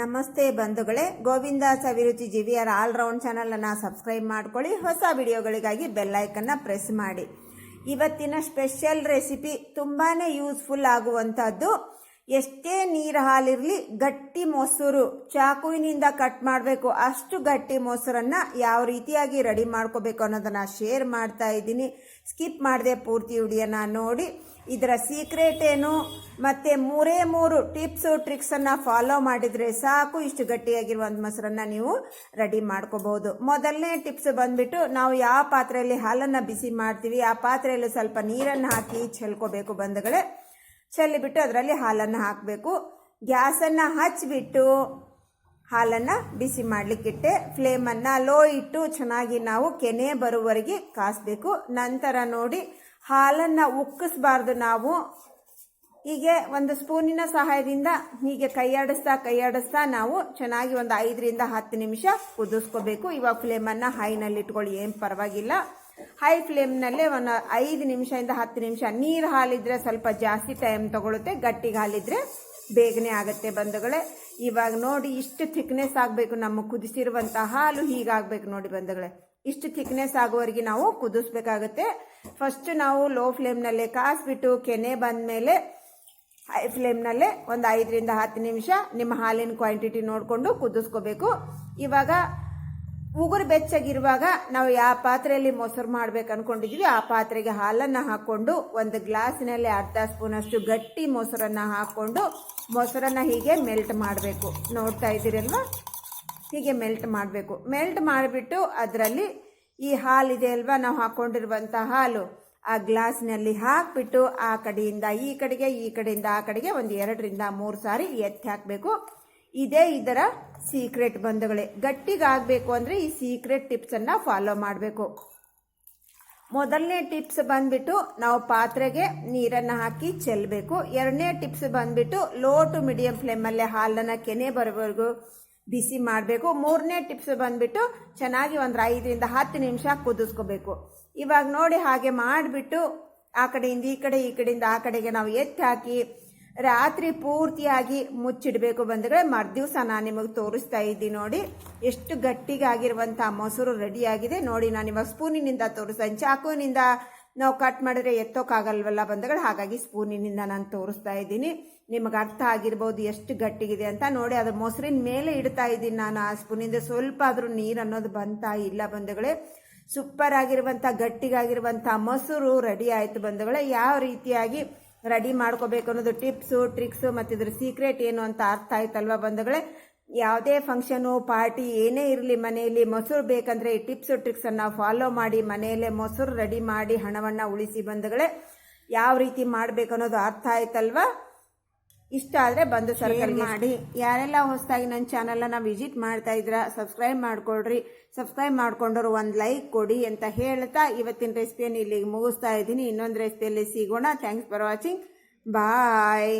ನಮಸ್ತೆ ಬಂಧುಗಳೇ Govinda Saviruchi GVR all round ಚಾನಲನ್ನು ಸಬ್ಸ್ಕ್ರೈಬ್ ಮಾಡ್ಕೊಳ್ಳಿ, ಹೊಸ ವಿಡಿಯೋಗಳಿಗಾಗಿ ಬೆಲ್ಲೈಕನ್ನ ಪ್ರೆಸ್ ಮಾಡಿ. ಇವತ್ತಿನ ಸ್ಪೆಷಲ್ ರೆಸಿಪಿ ತುಂಬಾ ಯೂಸ್ಫುಲ್ ಆಗುವಂಥದ್ದು ಎಷ್ಟೇ ನೀರು ಹಾಲಿರಲಿ ಗಟ್ಟಿ ಮೊಸರು ಚಾಕುವಿನಿಂದ ಕಟ್ ಮಾಡಬೇಕು. ಅಷ್ಟು ಗಟ್ಟಿ ಮೊಸರನ್ನ ಯಾವ ರೀತಿಯಾಗಿ ರೆಡಿ ಮಾಡ್ಕೋಬೇಕು ಅನ್ನೋದನ್ನ ಶೇರ್ ಮಾಡ್ತಾ ಇದ್ದೀನಿ. ಸ್ಕಿಪ್ ಮಾಡದೆ ಪೂರ್ತಿ ವಿಡಿಯೋನ ನೋಡಿ. ಇದರ ಸೀಕ್ರೆಟ್ ಏನು? ಮತ್ತೆ ಮೂರೇ ಮೂರು ಟಿಪ್ಸು ಟ್ರಿಕ್ಸನ್ನು ಫಾಲೋ ಮಾಡಿದರೆ ಸಾಕು. ಇಷ್ಟು ಗಟ್ಟಿಯಾಗಿರುವಂಥ ಮೊಸರನ್ನ ನೀವು ರೆಡಿ ಮಾಡ್ಕೋಬಹುದು. ಮೊದಲನೇ ಟಿಪ್ಸ್ ಬಂದ್ಬಿಟ್ಟು ನಾವು ಯಾವ ಪಾತ್ರೆಯಲ್ಲಿ ಹಾಲನ್ನು ಬಿಸಿ ಮಾಡ್ತೀವಿ, ಆ ಪಾತ್ರೆಯಲ್ಲಿ ಸ್ವಲ್ಪ ನೀರನ್ನು ಹಾಕಿ ಚೆಲ್ಕೋಬೇಕು ಬಂಧುಗಳೇ. ಚೆಲ್ಲಿಬಿಟ್ಟು ಅದರಲ್ಲಿ ಹಾಲನ್ನು ಹಾಕಬೇಕು. ಗ್ಯಾಸನ್ನು ಹಚ್ಚಿಬಿಟ್ಟು ಹಾಲನ್ನು ಬಿಸಿ ಮಾಡಲಿಕ್ಕಿಟ್ಟೆ ಫ್ಲೇಮನ್ನು ಲೋ ಇಟ್ಟು ಚೆನ್ನಾಗಿ ನಾವು ಕೆನೆ ಬರುವವರೆಗೆ ಕಾಸಬೇಕು. ನಂತರ ನೋಡಿ ಹಾಲನ್ನು ಉಕ್ಕಿಸ್ಬಾರ್ದು ನಾವು. ಹೀಗೆ ಒಂದು ಸ್ಪೂನಿನ ಸಹಾಯದಿಂದ ಹೀಗೆ ಕೈಯಾಡಿಸ್ತಾ ಕೈಯಾಡಿಸ್ತಾ ನಾವು ಚೆನ್ನಾಗಿ ಒಂದು ಐದರಿಂದ ಹತ್ತು ನಿಮಿಷ ಕುದಿಸ್ಕೋಬೇಕು ಇವಾಗ ಫ್ಲೇಮನ್ನು ಹೈನಲ್ಲಿ ಇಟ್ಕೊಳ್ಳಿ ಏನು ಪರವಾಗಿಲ್ಲ. ಹೈ ಫ್ಲೇಮ್ನಲ್ಲೇ ಒಂದು ಐದು ನಿಮಿಷದಿಂದ ಹತ್ತು ನಿಮಿಷ. ನೀರು ಹಾಲಿದ್ರೆ ಸ್ವಲ್ಪ ಜಾಸ್ತಿ ಟೈಮ್ ತಗೊಳುತ್ತೆ. ಗಟ್ಟಿಗೆ ಹಾಲಿದ್ರೆ ಬೇಗನೆ ಆಗುತ್ತೆ ಬಂಧುಗಳೇ. ಇವಾಗ ನೋಡಿ ಇಷ್ಟು ಥಿಕ್ನೆಸ್ ಆಗಬೇಕು. ನಮ್ಮ ಕುದಿಸಿರುವಂಥ ಹಾಲು ಹೀಗಾಗಬೇಕು ನೋಡಿ ಬಂಧುಗಳೇ. ಇಷ್ಟು ಥಿಕ್ನೆಸ್ ಆಗುವವರೆಗೆ ನಾವು ಕುದಿಸ್ಬೇಕಾಗುತ್ತೆ. ಫಸ್ಟ್ ನಾವು ಲೋ ಫ್ಲೇಮ್ನಲ್ಲೇ ಕಾಸ್ಬಿಟ್ಟು ಕೆನೆ ಬಂದಮೇಲೆ ಹೈ ಫ್ಲೇಮ್ನಲ್ಲೇ ಒಂದು ಐದರಿಂದ ಹತ್ತು ನಿಮಿಷ ನಿಮ್ಮ ಹಾಲಿನ ಕ್ವಾಂಟಿಟಿ ನೋಡಿಕೊಂಡು ಕುದಿಸ್ಕೋಬೇಕು. ಇವಾಗ ಉಗುರು ಬೆಚ್ಚಗಿರುವಾಗ ನಾವು ಯಾವ ಪಾತ್ರೆಯಲ್ಲಿ ಮೊಸರು ಮಾಡ್ಬೇಕು ಅನ್ಕೊಂಡಿದೀವಿ, ಆ ಪಾತ್ರೆಗೆ ಹಾಲನ್ನು ಹಾಕ್ಕೊಂಡು ಒಂದು ಗ್ಲಾಸಿನಲ್ಲಿ ಅರ್ಧ ಸ್ಪೂನಷ್ಟು ಗಟ್ಟಿ ಮೊಸರನ್ನು ಹಾಕ್ಕೊಂಡು ಮೊಸರನ್ನು ಹೀಗೆ ಮೆಲ್ಟ್ ಮಾಡಬೇಕು. ನೋಡ್ತಾ ಇದ್ದೀರಲ್ವಾ? ಹೀಗೆ ಮೆಲ್ಟ್ ಮಾಡಬೇಕು. ಮೆಲ್ಟ್ ಮಾಡಿಬಿಟ್ಟು ಅದರಲ್ಲಿ ಈ ಹಾಲಿದೆ ಅಲ್ವಾ? ನಾವು ಹಾಕ್ಕೊಂಡಿರುವಂಥ ಹಾಲು ಆ ಗ್ಲಾಸ್ನಲ್ಲಿ ಹಾಕಿಬಿಟ್ಟು ಆ ಕಡೆಯಿಂದ ಈ ಕಡೆಗೆ, ಈ ಕಡೆಯಿಂದ ಆ ಕಡೆಗೆ ಒಂದು ಎರಡರಿಂದ ಮೂರು ಸಾರಿ ಎತ್ತಿ ಹಾಕಬೇಕು. ಇದೇ ಇದರ ಸೀಕ್ರೆಟ್ ಬಂಧುಗಳೇ. ಗಟ್ಟಿಗಾಗಬೇಕು ಅಂದರೆ ಈ ಸೀಕ್ರೆಟ್ ಟಿಪ್ಸನ್ನು ಫಾಲೋ ಮಾಡಬೇಕು. ಮೊದಲನೇ ಟಿಪ್ಸ್ ಬಂದ್ಬಿಟ್ಟು ನಾವು ಪಾತ್ರೆಗೆ ನೀರನ್ನು ಹಾಕಿ ಚೆಲ್ಲಬೇಕು ಎರಡನೇ ಟಿಪ್ಸ್ ಬಂದ್ಬಿಟ್ಟು ಲೋ ಟು ಮೀಡಿಯಂ ಫ್ಲೇಮಲ್ಲೇ ಹಾಲನ್ನು ಕೆನೆ ಬರೋವರೆಗೂ ಬಿಸಿ ಮಾಡಬೇಕು. ಮೂರನೇ ಟಿಪ್ಸ್ ಬಂದ್ಬಿಟ್ಟು ಚೆನ್ನಾಗಿ ಒಂದು ಐದರಿಂದ ಹತ್ತು ನಿಮಿಷ ಕುದಿಸ್ಕೋಬೇಕು. ಇವಾಗ ನೋಡಿ ಹಾಗೆ ಮಾಡಿಬಿಟ್ಟು ಆ ಕಡೆಯಿಂದ ಈ ಕಡೆ, ಈ ಕಡೆಯಿಂದ ಆ ಕಡೆಗೆ ನಾವು ಎತ್ತಿ ಹಾಕಿ ರಾತ್ರಿ ಪೂರ್ತಿಯಾಗಿ ಮುಚ್ಚಿಡಬೇಕು ಬಂಧುಗಳೇ, ಮರುದಿವಸ ನಾನು ನಿಮಗೆ ತೋರಿಸ್ತಾ ಇದ್ದೀನಿ ನೋಡಿ. ಎಷ್ಟು ಗಟ್ಟಿಗಾಗಿರುವಂಥ ಮೊಸರು ರೆಡಿಯಾಗಿದೆ. ನೋಡಿ, ನಾನು ಇವಾಗ ಸ್ಪೂನಿನಿಂದ ತೋರಿಸ್ತಾ ಚಾಕುವಿನಿಂದ ನಾವು ಕಟ್ ಮಾಡಿದ್ರೆ ಎತ್ತೋಕ್ಕಾಗಲ್ವಲ್ಲ ಬಂದಗಳು ಹಾಗಾಗಿ ಸ್ಪೂನಿನಿಂದ ನಾನು ತೋರಿಸ್ತಾ ಇದ್ದೀನಿ. ನಿಮಗೆ ಅರ್ಥ ಆಗಿರ್ಬೋದು ಎಷ್ಟು ಗಟ್ಟಿಗಿದೆ ಅಂತ. ನೋಡಿ, ಅದು ಮೊಸರಿನ ಮೇಲೆ ಇಡ್ತಾ ಇದ್ದೀನಿ ನಾನು ಆ ಸ್ಪೂನಿಂದ. ಸ್ವಲ್ಪ ಆದರೂ ನೀರು ಅನ್ನೋದು ಬಂತಾ ಇಲ್ಲ ಬಂಧುಗಳೇ. ಸೂಪರ್ ಆಗಿರುವಂಥ ಗಟ್ಟಿಗಾಗಿರುವಂಥ ಮೊಸರು ರೆಡಿ ಆಯಿತು ಬಂಧುಗಳೇ. ಯಾವ ರೀತಿಯಾಗಿ ರೆಡಿ ಮಾಡ್ಕೋಬೇಕು ಅನ್ನೋದು ಟಿಪ್ಸು, ಟ್ರಿಕ್ಸು ಮತ್ತು ಇದ್ರ ಸೀಕ್ರೆಟ್ ಏನು ಅಂತ ಅರ್ಥ ಆಯ್ತಲ್ವಾ ಬಂಧುಗಳೇ? ಯಾವುದೇ ಫಂಕ್ಷನು ಪಾರ್ಟಿ ಏನೇ ಇರಲಿ ಮನೆಯಲ್ಲಿ ಮೊಸರು ಬೇಕಂದ್ರೆ ಈ ಟಿಪ್ಸು ಟ್ರಿಕ್ಸನ್ನು ಫಾಲೋ ಮಾಡಿ ಮನೆಯಲ್ಲೇ ಮೊಸರು ರೆಡಿ ಮಾಡಿ ಹಣವನ್ನು ಉಳಿಸಿ ಬಂಧುಗಳೇ. ಯಾವ ರೀತಿ ಮಾಡಬೇಕು ಅನ್ನೋದು ಅರ್ಥ ಆಯ್ತಲ್ವಾ? ಇಷ್ಟ ಆದರೆ ಬಂದು ಸರ್ಕಲ್ ಮಾಡಿ? ಯಾರೆಲ್ಲ ಹೊಸದಾಗಿ ನನ್ನ ಚಾನಲನ್ನು ವಿಸಿಟ್ ಮಾಡ್ತಾ ಇದ್ರ ಸಬ್ಸ್ಕ್ರೈಬ್ ಮಾಡ್ಕೊಳ್ರಿ ಸಬ್ಸ್ಕ್ರೈಬ್ ಮಾಡ್ಕೊಂಡವ್ರು ಒಂದು ಲೈಕ್ ಕೊಡಿ ಅಂತ ಹೇಳ್ತಾ ಇವತ್ತಿನ ರೆಸಿಪಿಯನ್ನು ಇಲ್ಲಿಗೆ ಮುಗಿಸ್ತಾ ಇದ್ದೀನಿ. ಇನ್ನೊಂದು ರೆಸಿಪಿಯಲ್ಲಿ ಸಿಗೋಣ. Thanks for watching bye